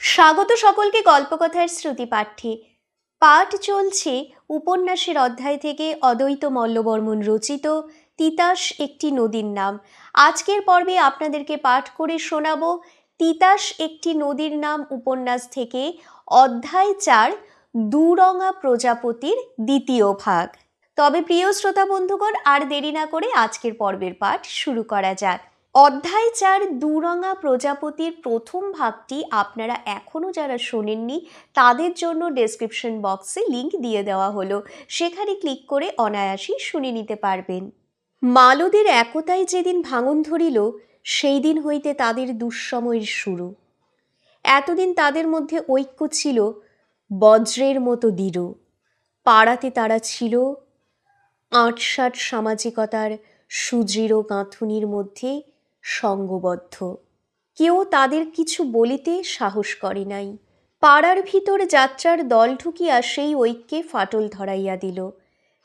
স্বাগত সকলকে গল্পকথার শ্রুতি পাঠ্যে পাঠ চলছে উপন্যাসের অধ্যায় থেকে অদ্বৈত মল্লবর্মন রচিত তিতাস একটি নদীর নাম। আজকের পর্বে আপনাদেরকে পাঠ করে শোনাবো তিতাস একটি নদীর নাম উপন্যাস থেকে অধ্যায় চার, দুরঙা প্রজাপতির দ্বিতীয় ভাগ। তবে প্রিয় শ্রোতা বন্ধুগণ, আর দেরি না করে আজকের পর্বের পাঠ শুরু করা যাক। অধ্যায় চার দুরঙা প্রজাপতির প্রথম ভাগটি আপনারা এখনও যারা শোনেননি, তাদের জন্য ডেসক্রিপশন বক্সে লিংক দিয়ে দেওয়া হলো। সেখানে ক্লিক করে অনায়াসেই শুনে নিতে পারবেন। মালদের একতায় যেদিন ভাঙন ধরিল, সেই দিন হইতে তাদের দুঃসময়ের শুরু। এতদিন তাদের মধ্যে ঐক্য ছিল, বজ্রের মতো দৃঢ়। পাড়াতে তারা ছিল, আটসাট সামাজিকতার সুদৃঢ় গাঁথুনির মধ্যে সঙ্গবদ্ধ। কেউ তাদের কিছু বলিতে সাহস করে নাই। পাড়ার ভিতর যাত্রার দল ঢুকিয়া সেই ঐক্যে ফাটল ধরাইয়া দিল।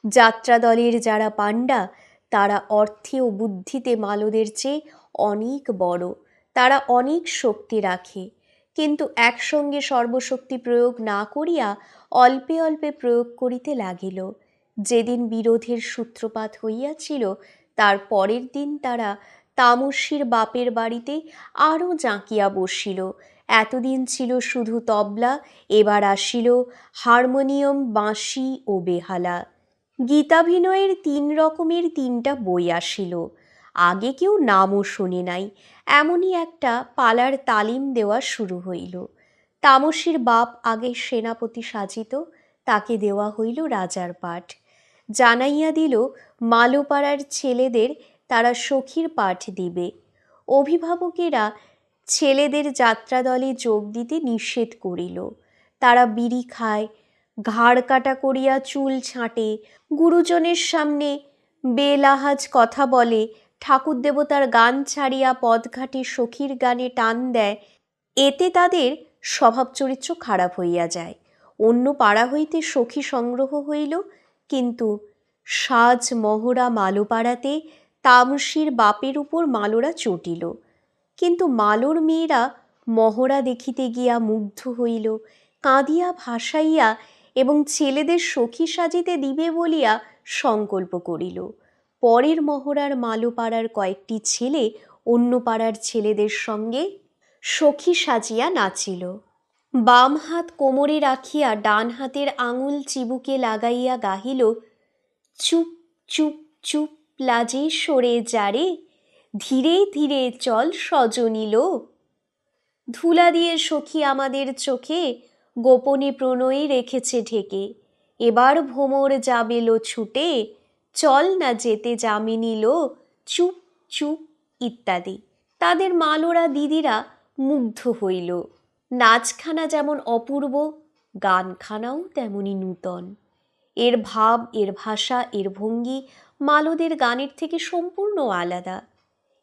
যাত্রা দলের যারা পাণ্ডা, তারা অর্থে ও বুদ্ধিতে মালদের চেয়ে অনেক বড়। তারা অনেক শক্তি রাখে। কিন্তু একসঙ্গে সর্বশক্তি প্রয়োগ না করিয়া অল্পে অল্পে প্রয়োগ করিতে লাগিল। যেদিন বিরোধের সূত্রপাত হইয়াছিল, তার পরের দিন তারা তামসীর বাপের বাড়িতে আরও জাঁকিয়া বসিল। এতদিন ছিল শুধু তবলা, এবার আসিল হারমোনিয়াম, বাঁশি ও বেহালা। গীতাভিনয়ের তিন রকমের তিনটা বই আসিল। আগে কেউ নামও শোনে নাই, এমনই একটা পালার তালিম দেওয়া শুরু হইল। তামসীর বাপ আগে সেনাপতি সাজিত, তাকে দেওয়া হইল রাজার পাঠ। জানাইয়া দিল, মালোপাড়ার ছেলেদের তারা সখীর পাঠ দিবে। অভিভাবকেরা ছেলেদের যাত্রা দলে যোগ দিতে নিষেধ করিল। তারা বিড়ি খায়, ঘাড় কাটা করিয়া চুল ছাঁটে। গুরুজনের সামনে বেলাহাজ কথা বলে, ঠাকুর দেবতার গান ছাড়িয়া পদঘাটে সখীর গানে টান দেয়। এতে তাদের স্বভাব চরিত্র খারাপ হইয়া যায়। অন্য পাড়া হইতে সখী সংগ্রহ হইল, কিন্তু সাজ মহড়া মালোপাড়াতে তামসির বাপের উপর মালোরা চটিল। কিন্তু মালোর মেয়েরা মহড়া দেখিতে গিয়া মুগ্ধ হইল, কাঁদিয়া ভাসাইয়া এবং ছেলেদের সখী সাজিতে দিবে বলিয়া সংকল্প করিল। পরের মহড়ার মালো পাড়ার কয়েকটি ছেলে অন্য পাড়ার ছেলেদের সঙ্গে সখী সাজিয়া নাচিল। বাম হাত কোমরে রাখিয়া ডান হাতের আঙুল চিবুকে লাগাইয়া গাহিল, চুপ চুপ চুপ লাজে সরে যারে ধীরে ধীরে চল সজনিল ধুলা দিয়ে সখী আমাদের চোখে গোপনে প্রণয়ে রেখেছে ঢেকে। এবার ভোমর যাবেলো ছুটে। চল না যেতে জামিনিল চুপ চুপ ইত্যাদি। তাদের মালোরা দিদিরা মুগ্ধ হইল। নাচখানা যেমন অপূর্ব, গানখানাও তেমনই নূতন। এর ভাব, এর ভাষা, এর ভঙ্গি মালদের গানের থেকে সম্পূর্ণ আলাদা।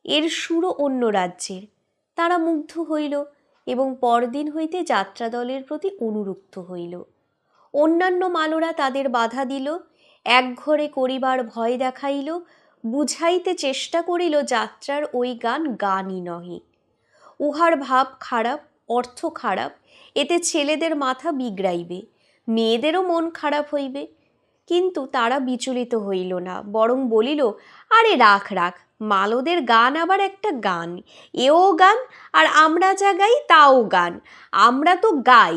এর সুরও অন্য রাজ্যের। তারা মুগ্ধ হইল এবং পরদিন হইতে যাত্রা দলের প্রতি অনুরুক্ত হইল। অন্যান্য মালোরা তাদের বাধা দিল, এক ঘরে করিবার ভয় দেখাইল, বুঝাইতে চেষ্টা করিল যাত্রার ওই গান গানই নহে। উহার ভাব খারাপ, অর্থ খারাপ, এতে ছেলেদের মাথা বিগড়াইবে, মেয়েদেরও মন খারাপ হইবে কিন্তু তারা বিচলিত হইল না, বরং বলিল, আরে রাখ রাখ, মালদের গান আবার একটা গান। এও গান আর আমরা যা গাই তাও গান। আমরা তো গাই,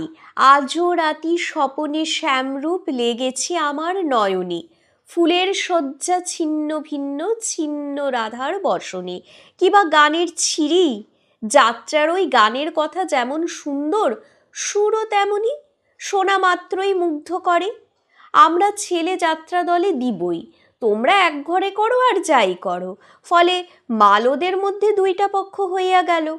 আজও রাতি স্বপনে শ্যামরূপ লেগেছে আমার নয়নে। ফুলের শয্যা ছিন্ন ভিন্ন, ছিন্ন রাধার বসনে কিবা গানের ছিরি? যাত্রার ওই গানের কথা যেমন সুন্দর, সুরও তেমনই শোনা মাত্রই মুগ্ধ করে। আমরা ছেলে যাত্রা দলে দিবই। তোমরা এক ঘরে করো আর যাই করো। ফলে মালদের মধ্যে দুইটা পক্ষ হইয়া গেল।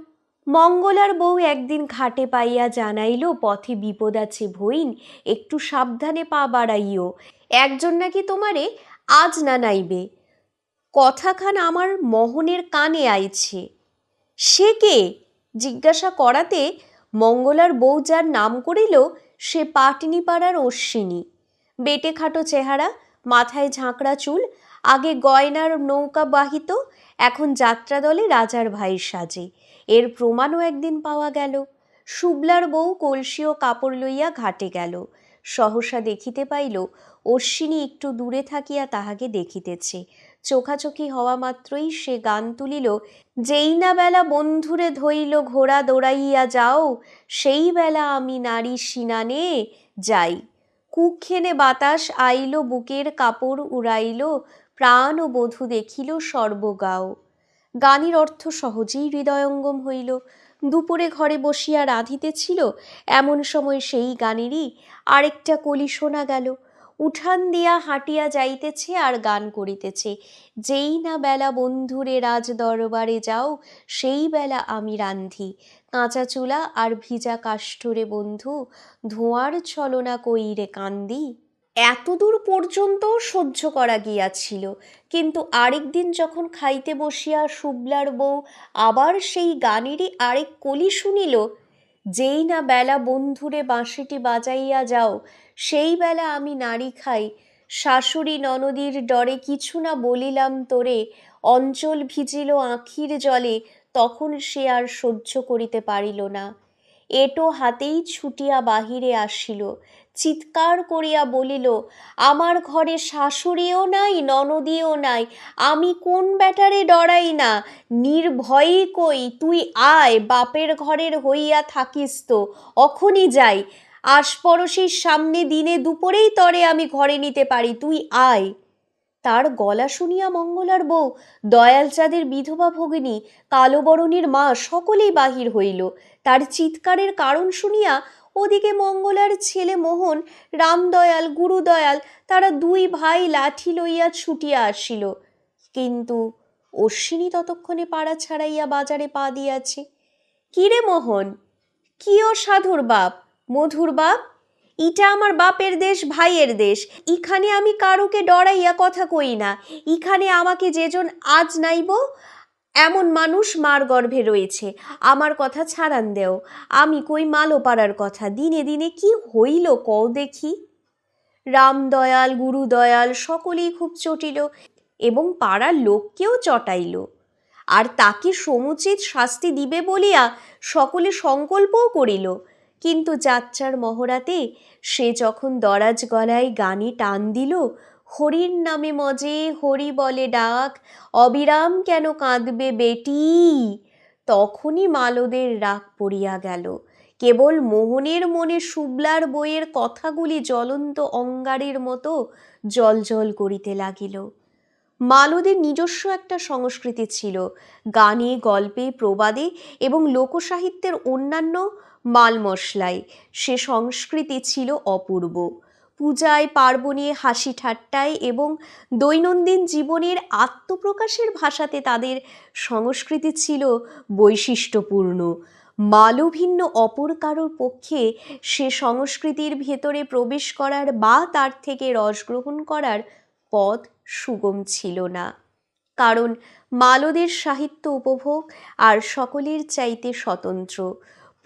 মঙ্গলার বউ একদিন ঘাটে পাইয়া জানাইল, পথে বিপদ আছে ভইন একটু সাবধানে পা বাড়াইও। একজন নাকি তোমারে আজ না নাইবে। কথাখান আমার মোহনের কানে আইছে। সে কে? জিজ্ঞাসা করাতে মঙ্গলার বউ যার নাম করিল, সে পাটনি পাড়ার অশ্বিনী। বেটে খাটো চেহারা, মাথায় ঝাঁকড়া চুল, আগে গয়নার নৌকা বাহিত, এখন যাত্রা দলে রাজার ভাইয়ের সাজে। এর প্রমাণও একদিন পাওয়া গেল। শুবলার বউ কলসি ও কাপড় লইয়া ঘাটে গেল। সহসা দেখিতে পাইল, অশ্বিনী একটু দূরে থাকিয়া তাহাকে দেখিতেছে। চোখাচোখি হওয়া মাত্রই সে গান তুলিল, যেই না বেলা বন্ধুরে ধইল ঘোড়া দৌড়াইয়া যাও, সেই বেলা আমি নারী সিনানে যাই। কুক্ষেনে বাতাস আইল, বুকের কাপড় উড়াইল, প্রাণ ও বধু দেখিল সর্বগাও। গানের অর্থ সহজেই হৃদয়ঙ্গম হইল। দুপুরে ঘরে বসিয়া রাঁধিতেছিল, এমন সময় সেই গানেরই আরেকটা কলি শোনা গেল। উঠান দিয়া হাঁটিয়া যাইতেছে আর গান করিতেছে। যেই না বেলা বন্ধুরে রাজ দরবারে যাও, সেই বেলা আমি রান্ধি। কাঁচা চুলা আর ভিজা কাষ্ঠরে বন্ধু, ধোঁয়ার ছলনা কইরে কান্দি। এতদূর পর্যন্ত সহ্য করা গিয়াছিল, কিন্তু আরেকদিন যখন খাইতে বসিয়া শুবলার বউ আবার সেই গানেরই আরেক কলি শুনিল, যেই না বেলা বন্ধুরে বাঁশিটি বাজাইয়া যাও সেই বেলা আমি নারী খাই। শাশুড়ি ননদীর ডরে কিছু না বলিলাম তোরে। অঞ্চল ভিজিল আঁখির জলে, তখন সে আর সহ্য করিতে পারিল না। এটো হাতেই ছুটিয়া বাহিরে আসিল। চিৎকার করিয়া বলিল, আমার ঘরে শাশুড়িও নাই, ননদিও নাই। আমি কোন ব্যাটারে ডরাই না? নির্ভয়ই কই, তুই আয়, বাপের ঘরের হইয়া থাকিস তো। অখনই যাই। আশপরশির সামনে দিনে দুপুরেই তরে আমি ঘরে নিতে পারি, তুই আয়। তার গলা শুনিয়া মঙ্গলার বউ দয়ালচাঁদের বিধবা ভগিনী কালোবরণীর মা সকলেই বাহির হইল। তার চিৎকারের কারণ শুনিয়া ওদিকে মঙ্গলার ছেলে মোহন রামদয়াল গুরুদয়াল তারা দুই ভাই লাঠি লইয়া ছুটিয়া আসিল। কিন্তু অশ্বিনী ততক্ষণে পাড়া ছাড়াইয়া বাজারে পা দিয়াছে। কিরে মোহন? কি ও সাধুর বাপ? মধুর বাপ? ইটা আমার বাপের দেশ, ভাইয়ের দেশ। ইখানে আমি কারুকে ডরাইয়া কথা কই না। ইখানে আমাকে যেজন আজ নাইব এমন মানুষ মার গর্ভে রয়েছে। আমার কথা ছাড়ান দেও। আমি কই মালো পাড়ার কথা। দিনে দিনে কি হইল কও দেখি? রামদয়াল গুরুদয়াল সকলেই খুব চটিল এবং পাড়ার লোককেও চটাইল। আর তাকে সমুচিত শাস্তি দিবে বলিয়া সকলে সংকল্পও করিল। কিন্তু যাত্রার মহড়াতে সে যখন দরাজ গলায় গানে টান দিল, হরির নামে মজে, হরি বলে ডাক, অবিরাম কেন কাঁদবে বেটি? তখনই মালদের রাগ পড়িয়া গেল। কেবল মোহনের মনে শুবলার বইয়ের কথাগুলি জ্বলন্ত অঙ্গারের মতো জল করিতে লাগিল। মালদের নিজস্ব একটা সংস্কৃতি ছিল, গানে, গল্পে, প্রবাদে এবং লোকসাহিত্যের অন্যান্য মাল মশলায় সে সংস্কৃতি ছিল অপূর্ব। পূজায় পার্বণে হাসি ঠাট্টায় এবং দৈনন্দিন জীবনের আত্মপ্রকাশের ভাষাতে তাদের সংস্কৃতি ছিল বৈশিষ্ট্যপূর্ণ। মালভিন্ন অপর কারোর পক্ষে সে সংস্কৃতির ভেতরে প্রবেশ করার বা তার থেকে রস গ্রহণ করার পথ সুগম ছিল না। কারণ মালদের সাহিত্য উপভোগ আর সকলের চাইতে স্বতন্ত্র।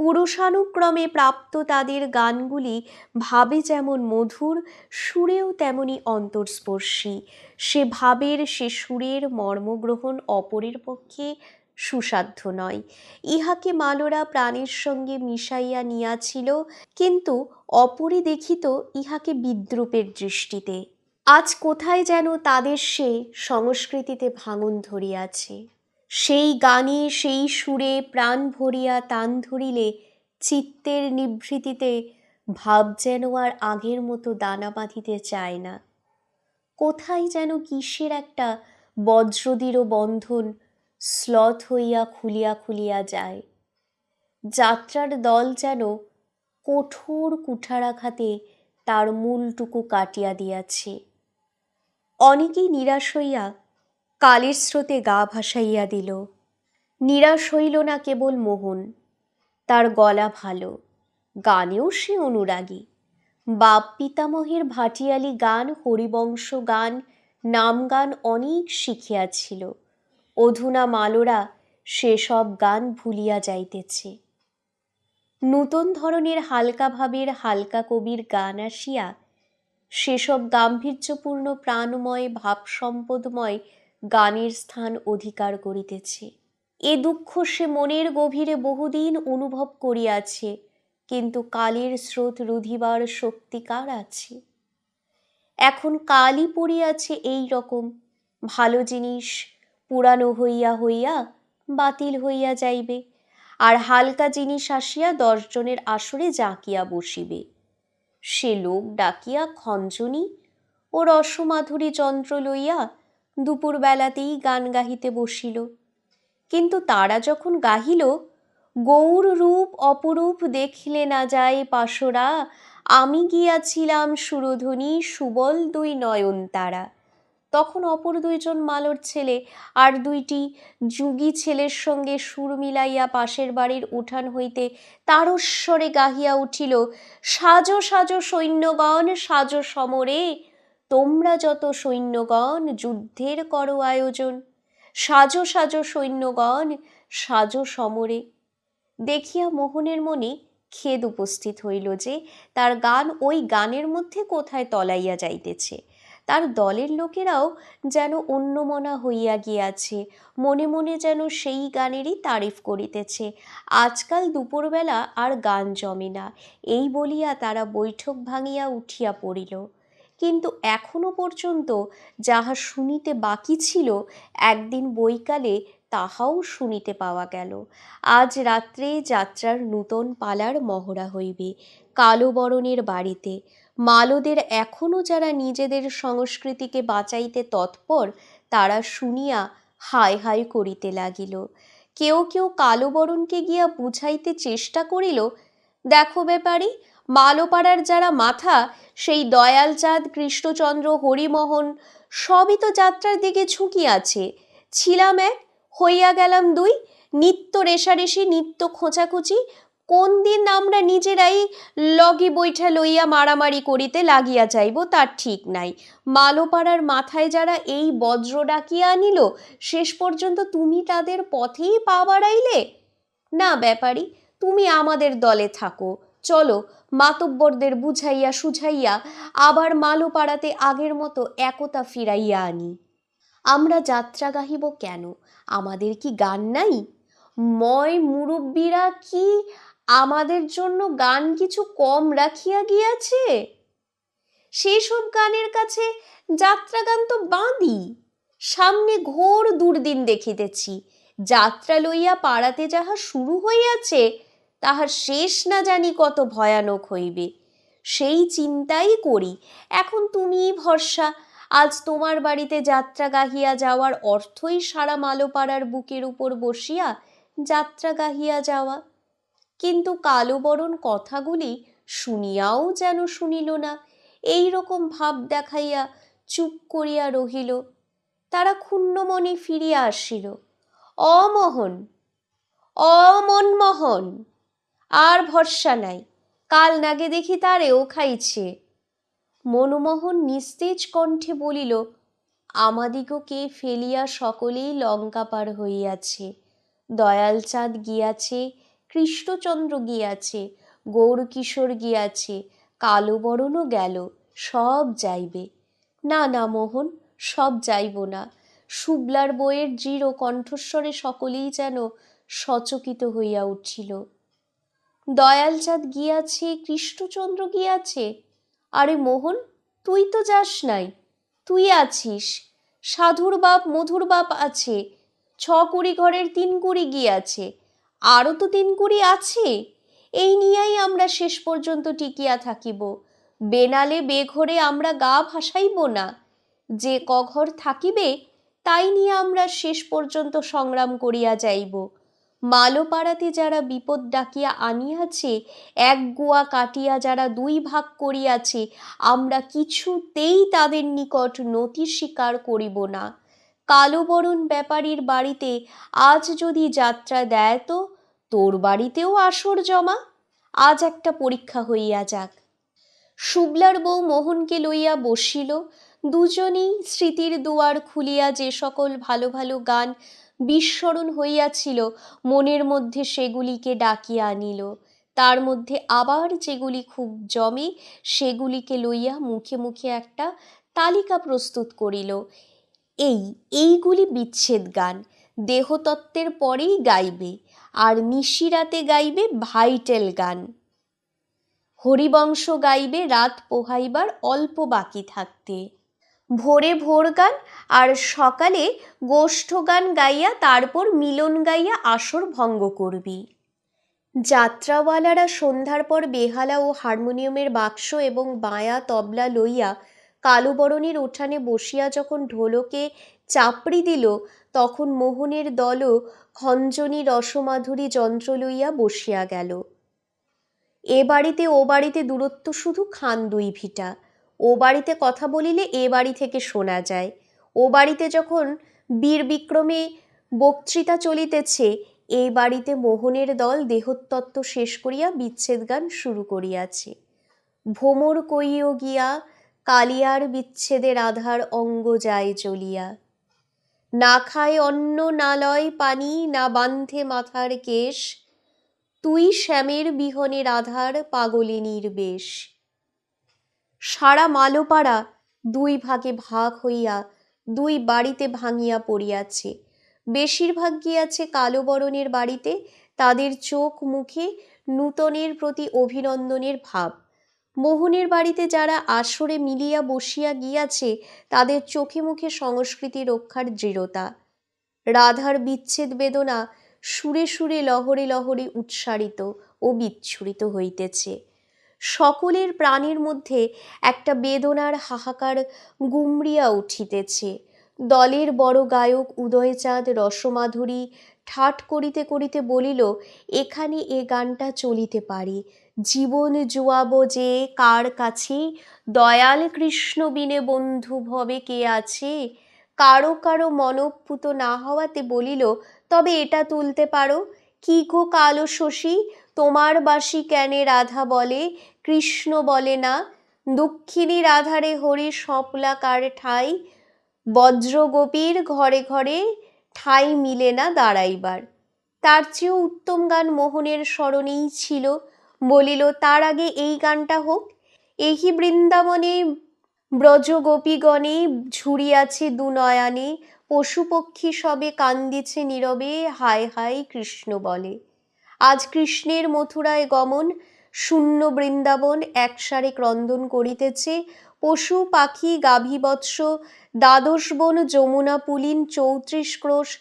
পুরুষানুক্রমে প্রাপ্ত তাদের গানগুলি ভাবে যেমন মধুর, সুরেও তেমনি অন্তর্স্পর্শী। সে ভাবের, সে সুরের মর্মগ্রহণ অপরের পক্ষে সুসাধ্য নয়। ইহাকে মালোরা প্রাণের সঙ্গে মিশাইয়া নিয়াছিল, কিন্তু অপরে দেখিত ইহাকে বিদ্রুপের দৃষ্টিতে। আজ কোথায় যেন তাদের সে সংস্কৃতিতে ভাঙন ধরিয়াছে। সেই গানে, সেই সুরে প্রাণ ভরিয়া তান ধরিলে চিত্তের নিভৃতিতে ভাব যেন আর আগের মতো দানা বাঁধিতে চায় না। কোথায় যেন কিসের একটা বজ্রদৃঢ় বন্ধন স্লথ হইয়া খুলিয়া খুলিয়া যায়। যাত্রার দল যেন কঠোর কুঠারাঘাতে তার মূলটুকু কাটিয়া দিয়াছে। অনেকেই নিরাশ হইয়া কালের স্রোতে গা ভাসাইয়া দিল। নিরাশ হইল না কেবল মোহন। তার গলা ভালো, গানেও সে অনুরাগী। বাপ পিতামহের ভাটিয়ালি গান, হরিবংশ গান, নাম গান অনেক শিখিয়াছিল। অধুনা মালোরা সেসব গান ভুলিয়া যাইতেছে। নূতন ধরনের হালকা ভাবের হালকা কবির গান আসিয়া, সেসব গাম্ভীর্যপূর্ণ প্রাণময়, ভাবসম্পদময় গানের স্থান অধিকার করিতেছে। এ দুঃখ সে মনের গভীরে বহুদিন অনুভব করিয়াছে, কিন্তু কালের স্রোত রুধিবার শক্তি কার আছে? এখন কালই পড়িয়াছে এই রকম, ভালো জিনিস পুরানো হইয়া হইয়া বাতিল হইয়া যাইবে, আর হালকা জিনিস আসিয়া দশজনের আসরে জাঁকিয়া বসিবে। সে লোক ডাকিয়া খঞ্জনী ও রসমাধুরী যন্ত্র লইয়া দুপুরবেলাতেই গান গাহিতে বসিল। কিন্তু তারা যখন গাহিল, গৌর রূপ অপরূপ দেখিলে না যায় পাশরা, আমি গিয়াছিলাম সুরধ্বনি সুবল দুই নয়ন তারা। তখন অপর দুইজন মালর ছেলে আর দুইটি যুগী ছেলের সঙ্গে সুর মিলাইয়া পাশের বাড়ির উঠান হইতে তারস্বরে গাহিয়া উঠিল, সাজো সাজো সৈন্যগণ, সাজো সমরে তোমরা যত সৈন্যগণ যুদ্ধের করো আয়োজন, সাজো সাজো সৈন্যগণ, সাজো সমরে। দেখিয়া মোহনের মনে খেদ উপস্থিত হইল যে, তার গান ওই গানের মধ্যে কোথায় তলাইয়া যাইতেছে। তার দলের লোকেরাও যেন অন্যমনা হইয়া গিয়াছে, মনে মনে যেন সেই গানেরই তারিফ করিতেছে। আজকাল দুপুরবেলা আর গান জমে না, এই বলিয়া তারা বৈঠক ভাঙিয়া উঠিয়া পড়িল। কিন্তু এখনও পর্যন্ত যাহা শুনিতে বাকি ছিল, একদিন বৈকালে তাহাও শুনিতে পাওয়া গেল। আজ রাত্রে যাত্রার নূতন পালার মহড়া হইবে কালো বরণের বাড়িতে। মালদের এখনও যারা নিজেদের সংস্কৃতিকে বাঁচাইতে তৎপর, তারা শুনিয়া হায় হায় করিতে লাগিল। কেউ কেউ কালো বরণকে গিয়া বুঝাইতে চেষ্টা করিল, দেখো ব্যাপারী মালোপাড়ার যারা মাথা, সেই দয়ালচাঁদ কৃষ্ণচন্দ্র, হরিমোহন, সবই তো যাত্রার দিকে ঝুঁকি আছে। ছিলাম এক, হইয়া গেলাম দুই, নিত্য রেশারেশি, নিত্য খোঁচাখুচি, কোন দিন আমরা নিজেরাই লগি বৈঠা লইয়া মারামারি করিতে লাগিয়া যাইব তার ঠিক নাই। মালোপাড়ার মাথায় যারা এই বজ্র ডাকিয়া আনিল, শেষ পর্যন্ত তুমি তাদের পথেই পা বাড়াইলে? না ব্যাপারী, তুমি আমাদের দলে থাকো। চলো মাতব্বরদের বুঝাইয়া সুঝাইয়া আবার মালো পাড়াতে আগের মতো একতা ফিরাইয়া আনি। আমরা যাত্রা গাহিব কেন? আমাদের কি গান নাই? ময় মুরব্বীরা কি আমাদের জন্য গান কিছু কম রাখিয়া গিয়াছে? সেসব গানের কাছে যাত্রা গান তো বাঁধি। সামনে ঘোর দুর্দিন দেখিতেছি। যাত্রা লইয়া পাড়াতে যাহা শুরু হইয়াছে তাহার শেষ না জানি কত ভয়ানক হইবে। সেই চিন্তাই করি। এখন তুমিই ভরসা, আজ তোমার বাড়িতে যাত্রা গাহিয়া যাওয়ার অর্থই সারা মালোপাড়ার বুকের উপর বসিয়া যাত্রা গাহিয়া যাওয়া। কিন্তু কালোবরণ কথাগুলি শুনিয়াও যেন শুনিল না এই রকম ভাব দেখাইয়া চুপ করিয়া রহিল। তারা ক্ষুণ্ণ মনে ফিরিয়া আসিল। অমোহন, অমনমোহন! আর ভরসা নাই। কাল নাগে দেখি তারেও খাইছে। মনমোহন নিস্তেজ কণ্ঠে বলিল, আমাদিগকে ফেলিয়া সকলেই লঙ্কা পার হইয়াছে। দয়ালচাঁদ গিয়াছে, কৃষ্ণচন্দ্র গিয়াছে, গৌরকিশোর গিয়াছে কালো বরণও গেল, সব যাইবে। না না, মোহন, সব যাইব না। শুবলার বইয়ের দৃঢ় কণ্ঠস্বরে সকলেই যেন সচকিত হইয়া উঠিল। দয়ালচাঁদ গিয়াছে, কৃষ্ণচন্দ্র গিয়াছে। আরে মোহন, তুই তো যাস নাই। তুই আছিস। সাধুর বাপ, মধুর বাপ আছে। ছ কুড়ি ঘরের তিন কুড়ি গিয়াছে। আরও তো তিন কুড়ি আছে। এই নিয়েই আমরা শেষ পর্যন্ত টিকিয়া থাকিব। বেনালে বেঘরে আমরা গা ভাসাইব না। যে কঘর থাকিবে, তাই নিয়ে আমরা শেষ পর্যন্ত সংগ্রাম করিয়া যাইব। মালোপাড়াতে যারা বিপদ ডাকিয়া আনিয়াছে, এক গুয়া কাটিয়া যারা দুই ভাগ করিয়াছে, আমরা কিছুতেই তাদের নিকট নতি স্বীকার করিব না। কালোবরণ ব্যাপারীর বাড়িতে আজ যদি যাত্রা দেয় তো, তোর বাড়িতেও আসর জমা। আজ একটা পরীক্ষা হইয়া যাক। শুবলার বউ মোহনকে লইয়া বসিল। দুজনেই স্মৃতির দুয়ার খুলিয়া যে সকল ভালো ভালো গান বিস্মরণ হইয়াছিল, মনের মধ্যে সেগুলিকে ডাকিয়া আনিল। তার মধ্যে আবার যেগুলি খুব জমে, সেগুলিকে লইয়া মুখে মুখে একটা তালিকা প্রস্তুত করিল। এই, এইগুলি বিচ্ছেদ গান। দেহতত্ত্বের পরেই গাইবে, আর নিশিরাতে গাইবে ভাইটেল গান। হরিবংশ গাইবে রাত পোহাইবার অল্প বাকি থাকতে। ভোরে ভোর গান আর সকালে গোষ্ঠ গান গাইয়া তারপর মিলন গাইয়া আসর ভঙ্গ করবি। যাত্রাওয়ালারা সন্ধ্যার পর বেহালা ও হারমোনিয়ামের বাক্স এবং বায়া তবলা লইয়া কালোবরণের উঠানে বসিয়া যখন ঢোলকে চাপড়ি দিল, তখন মোহনের দলও খঞ্জনী রসমাধুরী যন্ত্র লইয়া বসিয়া গেল। এ বাড়িতে ও বাড়িতে দূরত্ব শুধু খান দুই ভিটা। ও বাড়িতে কথা বলিলে এ বাড়ি থেকে শোনা যায়। ও বাড়িতে যখন বীর বিক্রমে বক্তৃতা চলিতেছে, এই বাড়িতে মোহনের দল দেহতত্ত্ব শেষ করিয়া বিচ্ছেদ গান শুরু করিয়াছে। ভোমর কইও গিয়া, কালিয়ার বিচ্ছেদের আধার অঙ্গ যায় চলিয়া না খায় অন্ন, না লয় পানি, না বান্ধে মাথার কেশ। তুই শ্যামের বিহনের আধার পাগলিনীর বেশ। সারা মালোপাড়া দুই ভাগে ভাগ হইয়া দুই বাড়িতে ভাঙিয়া পড়িয়াছে। বেশিরভাগ গিয়াছে কালো বরণের বাড়িতে, তাদের চোখ মুখে নূতনের প্রতি অভিনন্দনের ভাব। মোহনের বাড়িতে যারা আসরে মিলিয়া বসিয়া গিয়াছে, তাদের চোখে মুখে সংস্কৃতি রক্ষার দৃঢ়তা। রাধার বিচ্ছেদ বেদনা সুরে সুরে লহরে লহরে উৎসারিত ও বিচ্ছুরিত হইতেছে। সকলের প্রাণের মধ্যে একটা বেদনার হাহাকার গুমরিয়া উঠিতেছে। দলের বড় গায়ক উদয়চাঁদ রসমাধুরী ঠাট করিতে করিতে বলিল, এখানে এ গানটা চলিতে পারে। জীবন জুয়াবো যে কার কাছে? দয়াল কৃষ্ণ বিনে বন্ধু ভবে কে আছে? কারও কারও মনপুত না হওয়াতে বলিল, তবে এটা তুলতে পারো। কি গো কালো শশী, তোমার বাসি কেনে রাধা বলে কৃষ্ণ বলে না। দুঃখিনী আধারে হরি সপলাকার ঠাই। বজ্রগোপীর ঘরে ঘরে ঠাই মিলে না দাঁড়াইবার। তার চেয়েও উত্তম গান মোহনের স্মরণেই ছিল। বলিল, তার আগে এই গানটা হোক। এহি বৃন্দাবনে ব্রজগোপীগণে ঝুড়িয়াছে পশু পক্ষী সবে কান্দিছে নীরবে। হায় হায় কৃষ্ণ বলে। আজ কৃষ্ণের মথুরায় গমন। শূন্য বৃন্দাবন একসারে ক্রন্দন করিতেছে। পশু, পাখি গাভীবৎস দ্বাদশ বন, যমুনা পুলিন, চৌত্রিশ ক্রোশ,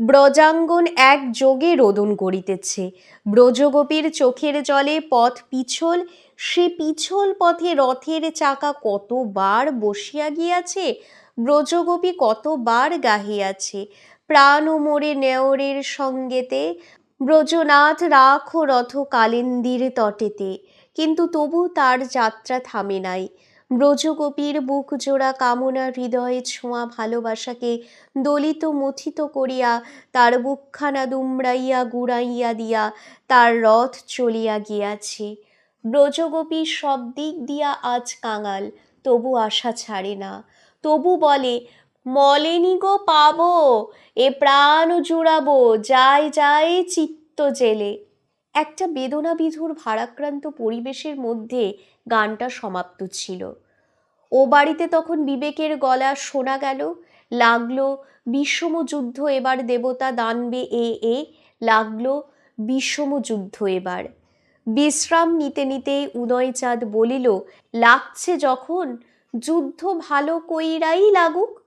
ব্রজাঙ্গন এক যোগে রোদন করিতেছে। ব্রজগোপীর চোখের জলে পথ পিছল, সে পিছল পথে রথের চাকা কতবার বসিয়া গিয়াছে, ব্রজগোপী কতবার গাহিয়াছে। প্রাণ ও মোরে নেওরের সঙ্গেতে ব্রজনাথ রাখো রথ কালিন্দির তটেতে। কিন্তু তবু তার যাত্রা থামে নাই। ব্রজগোপীর বুক জোড়া কামনা হৃদয়ে ছোঁয়া ভালোবাসাকে দলিত মথিত করিয়া তার বুকখানা দুমড়াইয়া গুড়াইয়া দিয়া তার রথ চলিয়া গিয়াছে। ব্রজগোপী সব দিক দিয়া আজ কাঙাল, তবু আশা ছাড়ে না। তবু বলে মলেনি গো পাবো, এ প্রাণ জুড়াবো, যাই যাই চিত্ত জেলে। একটা বেদনা বিধুর ভারাক্রান্ত পরিবেশের মধ্যে গানটা সমাপ্ত ছিল। ও বাড়িতে তখন বিবেকের গলা শোনা গেল, লাগল বিষম যুদ্ধ এবার দেবতা দানবে এ এ, লাগল বিষম যুদ্ধ এবার। বিশ্রাম নিতে নিতেই উদয়চাঁদ বলিল, লাগছে যখন, যুদ্ধ ভালো কইরাই লাগুক।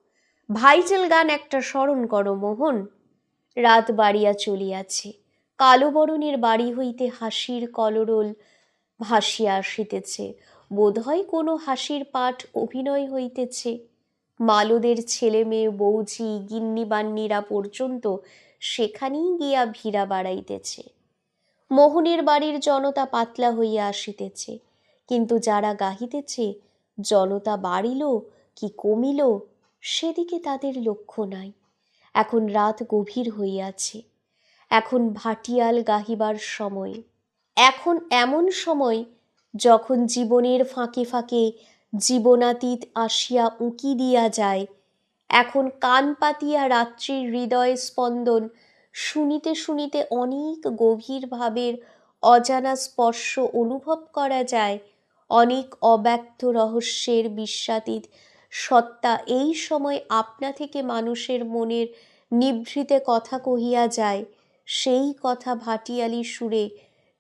ভাইচেল গান একটা স্মরণ করো মোহন। রাত বাড়িয়া চলিয়াছে, কালো বরণের বাড়ি হইতে হাসির কলরোল ভাসিয়া আসিতেছে। বোধহয় কোনো হাসির পাঠ অভিনয় হইতেছে। মালদের ছেলে মেয়ে বৌঝি গিন্নি বান্নিরা পর্যন্ত সেখানেই গিয়া ভিড়া বাড়াইতেছে। মোহনের বাড়ির জনতা পাতলা হইয়া আসিতেছে, কিন্তু যারা গাহিতেছে, জনতা বাড়িল কি কমিল? সেদিকে তাদের লক্ষ্য নাই। এখন রাত গভীর হইয়াছে। এখন ভাটিয়াল গাহিবার সময়। এখন এমন সময় যখন জীবনের ফাঁকে ফাঁকে জীবনাতীত আসিয়া উঁকি দিয়া যায়, এখন কান পাতিয়া রাত্রির হৃদয় স্পন্দন শুনিতে শুনিতে অনেক গভীর ভাবের অজানা স্পর্শ অনুভব করা যায়, অনেক অব্যক্ত রহস্যের বিশ্বাতীত সত্তা, এই সময় আপনা থেকে মানুষের মনের নিভৃতে কথা কহিয়া যায়, সেই কথা ভাটিয়ালি সুরে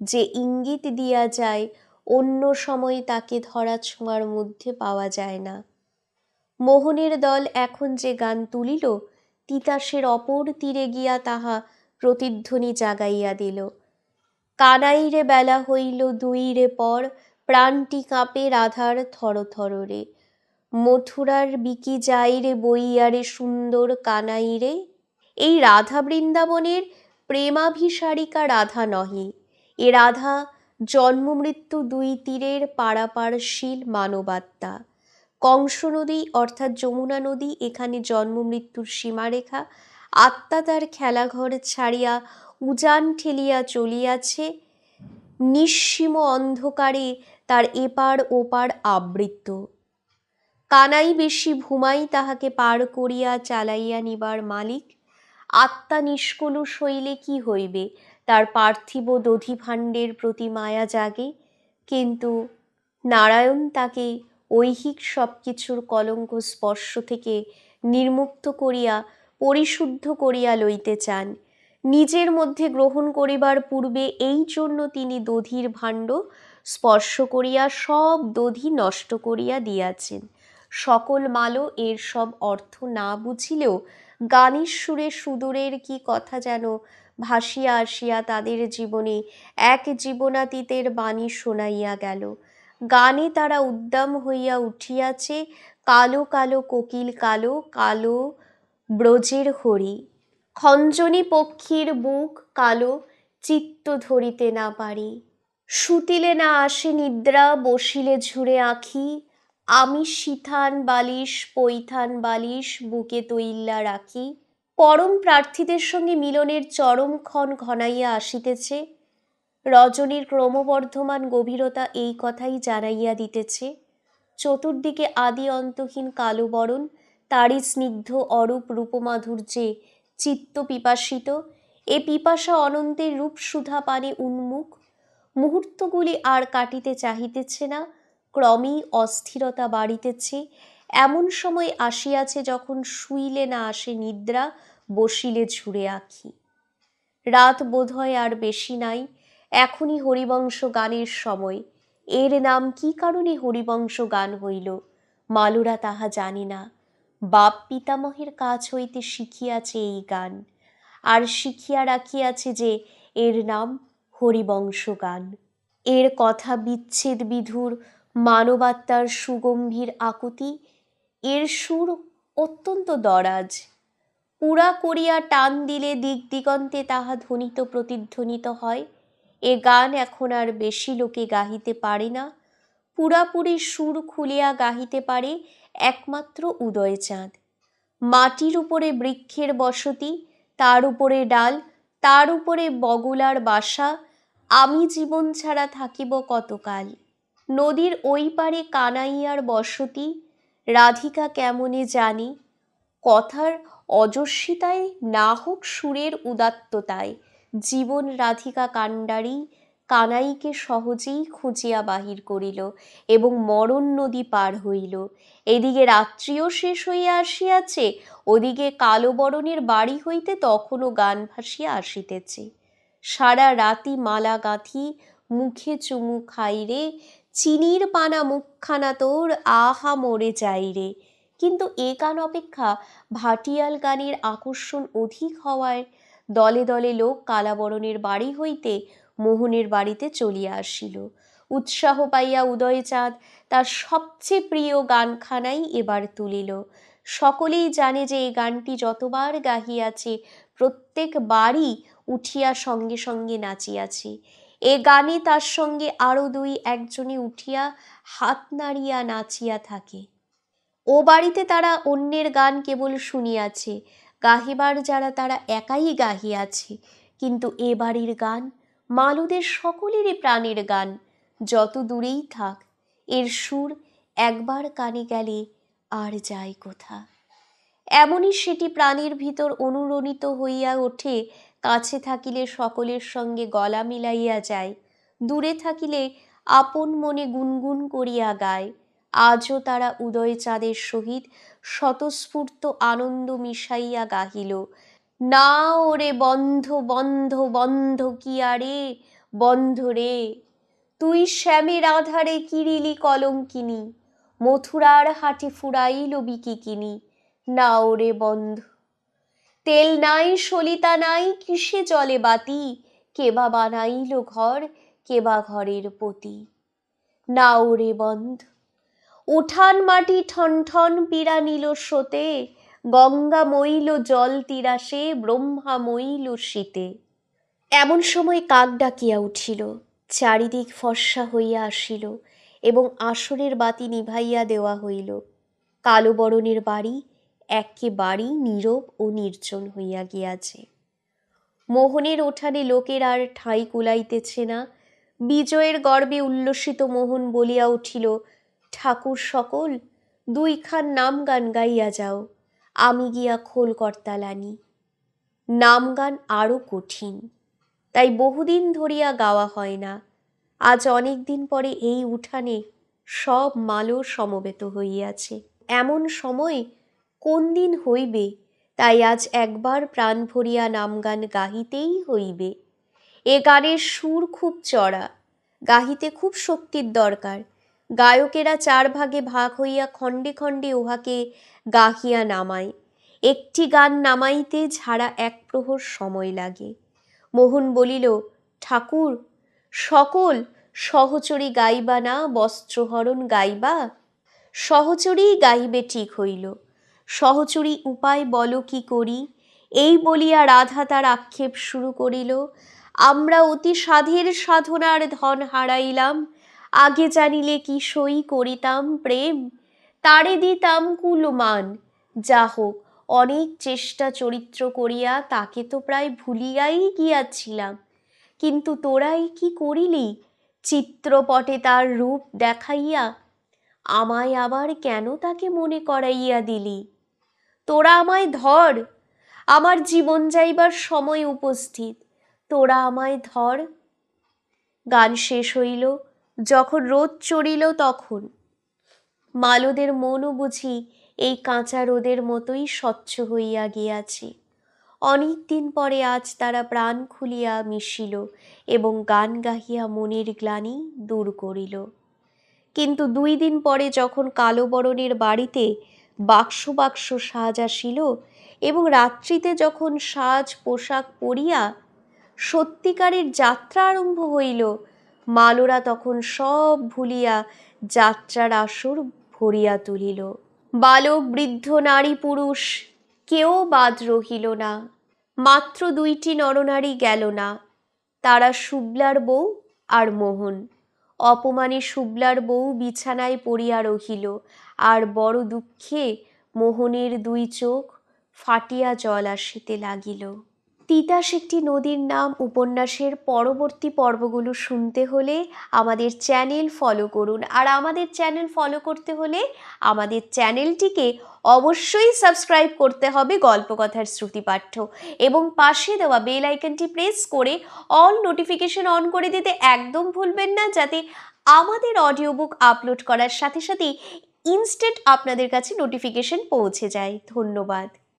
যে ইঙ্গিত দিয়া যায়, অন্য সময় তাকে ধরা ছোঁয়ার মধ্যে পাওয়া যায় না। মোহনের দল এখন যে গান তুলিল, তিতাসের অপর তীরে গিয়া তাহা প্রতিধ্বনি জাগাইয়া দিল। কানাইরে বেলা হইল দুইরে পর, প্রাণটি কাঁপে রাধার থর থররে মথুরার বিকি যাইরে বইয়ারে সুন্দর কানাইরে এই রাধা বৃন্দাবনের প্রেমাভিসারিকা রাধা নহে। এ রাধা জন্ম মৃত্যু দুই তীরের পারাপারশীল মানবাত্মা। কংস নদী অর্থাৎ যমুনা নদী এখানে জন্ম মৃত্যুর সীমারেখা। আত্মা তার খেলাঘর ছাড়িয়া উজান ঠেলিয়া চলিয়াছে। নিঃসীম অন্ধকারে তার এপার ওপার আবৃত। কানাই বেশি ভুমাই তাহাকে পার করিয়া চালাইয়া নিবার মালিক। আত্মা নিষ্কলুষ হইলে কি হইবে? তার পার্থিব দধিভাণ্ডের প্রতি মায়া জাগে। কিন্তু নারায়ণ তাকে ঐহিক সব কিছুর কলঙ্ক স্পর্শ থেকে নির্মুক্ত করিয়া, পরিশুদ্ধ করিয়া লইতে চান। নিজের মধ্যে গ্রহণ করিবার পূর্বে এই জন্য তিনি দধির ভাণ্ড স্পর্শ করিয়া সব দধি নষ্ট করিয়া দিয়াছেন। সকল মালো এর সব অর্থ না বুঝিলেও গানের সুরে সুদূরের কি কথা যেন ভাসিয়া আসিয়া তাদের জীবনে এক জীবনাতীতের বাণী শোনাইয়া গেল। গানে তারা উদ্দাম হইয়া উঠিয়াছে, কালো কালো কোকিল কালো কালো ব্রজের হরি। খঞ্জনী পক্ষীর বুক কালো, চিত্ত ধরিতে না পারি। শুতিলে না আসে নিদ্রা, বসিলে ঝুড়ে আঁখি আমি সিথান বালিশ, পৈথান বালিশ, বুকে তৈল্লা রাখি। পরম প্রার্থীদের সঙ্গে মিলনের চরম ক্ষণ ঘনাইয়া আসিতেছে। রজনীর ক্রমবর্ধমান গভীরতা এই কথাই জানাইয়া দিতেছে। চতুর্দিকে আদি অন্তহীন কালো বরণ, তারই স্নিগ্ধ অরূপ রূপমাধুর্যে চিত্ত পিপাসিত। এ পিপাসা অনন্তের রূপ সুধা পানে উন্মুখ। মুহূর্তগুলি আর কাটিতে চাহিতেছে না। ক্রমেই অস্থিরতা বাড়িতেছে। এমন সময় আসিয়াছে যখন শুইলে না আসে নিদ্রা, বসিলে ঝুড়ে আঁখি। রাত বোধহয় আর বেশি নাই, এখনই হরিবংশ গানের সময়। এর নাম কি কারণে হরিবংশ গান হইল, মালুরা তাহা জানে না। বাপ পিতামহের কাছ হইতে শিখিয়াছে এই গান, আর শিখিয়া রাখিয়াছে যে এর নাম হরিবংশ গান। এর কথা বিচ্ছেদ বিধুর মানবাত্মার সুগম্ভীর আকুতি, এর সুর অত্যন্ত দরাজ। পুরা করিয়া টান দিলে দিক দিগন্তে তাহা ধ্বনিত প্রতিধ্বনিত হয়। এ গান এখন আর বেশি লোকে গাহিতে পারে না। পুরাপুরি সুর খুলিয়া গাহিতে পারে একমাত্র উদয়চাঁদ মাটির উপরে বৃক্ষের বসতি, তার উপরে ডাল, তার উপরে বগলার বাসা, আমি জীবন ছাড়া থাকিব কতকাল? নদীর ওই পারে কানাইয়ার বসতি, রাধিকা কেমনে জানি? কথার অজস্বিতায় না হোক সুরের উদাত্ততায়, জীবন রাধিকা কাণ্ডারি কানাইকে সহজেই খুঁজিয়া বাহির করিল এবং মরণ নদী পার হইল। এদিকে রাত্রিও শেষ হইয়া আসিয়াছে, ওদিকে কালো বরণের বাড়ি হইতে তখনও গান ভাসিয়া আসিতেছে। সারা রাতি মালা গাঁথি, মুখে চুমু খাইরে চিনির পানা মুখখানা তোর, আহা মরে যাই রে। কিন্তু এ গান অপেক্ষা ভাটিয়াল গানের আকর্ষণ অধিক হওয়ায় দলে দলে লোক কালাবরণের বাড়ি হইতে মোহনের বাড়িতে চলিয়া আসিল। উৎসাহ পাইয়া উদয়চাঁদ তার সবচেয়ে প্রিয় গানখানাই এবার তুলিল। সকলেই জানে যে এই গানটি যতবার গাহিয়াছে, প্রত্যেক বাড়ি উঠিয়া সঙ্গে সঙ্গে নাচিয়াছে। এ গানে তার সঙ্গে আরও দুই একজনে উঠিয়া হাত নাড়িয়া নাচিয়া থাকে। ও বাড়িতে তারা অন্যের গান কেবল শুনিয়াছে, গাহিবার যারা তারা একাই গাহিয়াছে। কিন্তু এ বাড়ির গান মালুদের সকলেরই প্রাণের গান, যত দূরেই থাক, এর সুর একবার কানে গেলে আর যায় কোথা? এমনই সেটি প্রাণের ভিতর অনুরণিত হইয়া ওঠে কাছে থাকিলে সকলের সঙ্গে গলা মিলাইয়া যায়, দূরে থাকিলে আপন মনে গুনগুন করিয়া গায়। আজও তারা উদয় চাঁদের সহিত স্বতঃস্ফূর্ত আনন্দ মিশাইয়া গাহিল না ওরে বন্ধ বন্ধ বন্ধ কি আরে, বন্ধ রে, তুই শ্যামের আধারে কিরিলি কলঙ্কিনী, মথুরার হাটে ফুরাইল বিকিকিনি না ওরে বন্ধ তেল নাই, সলিতা নাই, কিসে জলে বাতি? কেবা বানাইল ঘর, কেবা ঘরের পতি। না ওরে বন্ধ। উঠান মাটি ঠন ঠন পীড়া নিল স্রোতে, গঙ্গা মইল জল তিরাসে, ব্রহ্মা মইল শীতে। এমন সময় কাক ডাকিয়া উঠিল, চারিদিক ফর্সা হইয়া আসিল এবং আসরের বাতি নিভাইয়া দেওয়া হইল। কালো বরণের বাড়ি একেবারে নীরব ও নির্জন হইয়া গিয়াছে। মোহনের ওঠানে লোকের আর ঠাঁই কুলাইতেছে না। বিজয়ের গর্বে উল্লসিত মোহন বলিয়া উঠিল, ঠাকুর সকল, দুইখান নাম গান গাইয়া যাও, আমি গিয়া খোল করতালানি নাম গান আরও কঠিন, তাই বহুদিন ধরিয়া গাওয়া হয় না। আজ অনেক দিন পরে এই উঠানে সব মালো সমবেত হইয়াছে। এমন সময় কোন দিন হইবে? তাই আজ একবার প্রাণ ভরিয়া নাম গান গাহিতেই হইবে। এ গানের সুর খুব চড়া, গাহিতে খুব শক্তির দরকার। গায়কেরা চার ভাগে ভাগ হইয়া খণ্ডে খণ্ডে উহাকে গাহিয়া নামায়। একটি গান নামাইতে ঝাড়া এক প্রহর সময় লাগে। মোহন বলিল, ঠাকুর, সকল সহচরী গাইবা না, বস্ত্রহরণ গাইবা? সহচরীই গাইবে ঠিক হইল। সহচরী উপায় বলো কি করি? এই বলিয়া রাধা তার আক্ষেপ শুরু করিল। আমরা অতি সাধের সাধনার ধন হারাইলাম। আগে জানিলে কি সই করিতাম প্রেম? তারে দিতাম কুলমান। যা হোক, অনেক চেষ্টা চরিত্র করিয়া তাকে তো প্রায় ভুলিয়াই গিয়াছিলাম। কিন্তু তোরাই কি করিলি? চিত্রপটে তার রূপ দেখাইয়া। আমায় আবার কেন তাকে মনে করাইয়া দিলি? তোরা আমায় ধর। আমার জীবন যাইবার সময় উপস্থিত। তোরা আমায় ধর। গান শেষ হইল, যখন রোদ চড়িল তখন। মালদের মনও বুঝি এই কাঁচা রোদের মতোই স্বচ্ছ হইয়া গিয়াছে। অনেক দিন পরে আজ তারা প্রাণ খুলিয়া মিশিল এবং গান গাহিয়া মনের গ্লানি দূর করিল। কিন্তু দুই দিন পরে যখন কালো বরণের বাড়িতে বাক্স বাক্স সাজ আসিল এবং রাত্রিতে যখন সাজ পোশাক পরিয়া সত্যিকারের যাত্রা আরম্ভ হইল, মালোরা তখন সব ভুলিয়া যাত্রার আসর ভরিয়া তুলিল। বালক, বৃদ্ধ, নারী, পুরুষ, কেউ বাদ রহিল না। মাত্র দুইটি নরনারী গেল না, তারা শুক্লার বউ আর মোহন। অপমানে শুবলার বউ বিছানায় পড়িয়া রহিল আর বড় দুঃখে মোহনের দুই চোখ ফাটিয়া জল আসিতে লাগিল। তিতাস একটি নদীর নাম উপন্যাসের পরবর্তী পর্বগুলো শুনতে হলে আমাদের চ্যানেল ফলো করুন আর আমাদের চ্যানেল ফলো করতে হলে আমাদের চ্যানেলটিকে অবশ্যই সাবস্ক্রাইব করতে হবে গল্পকথার শ্রুতিপাঠ্য এবং পাশে দেওয়া বেল আইকনটি প্রেস করে অল নোটিফিকেশন অন করে দিতে একদম ভুলবেন না যাতে আমাদের অডিও বুক আপলোড করার সাথে সাথেই ইনস্ট্যান্ট আপনাদের কাছে নোটিফিকেশন পৌঁছে যায়। ধন্যবাদ।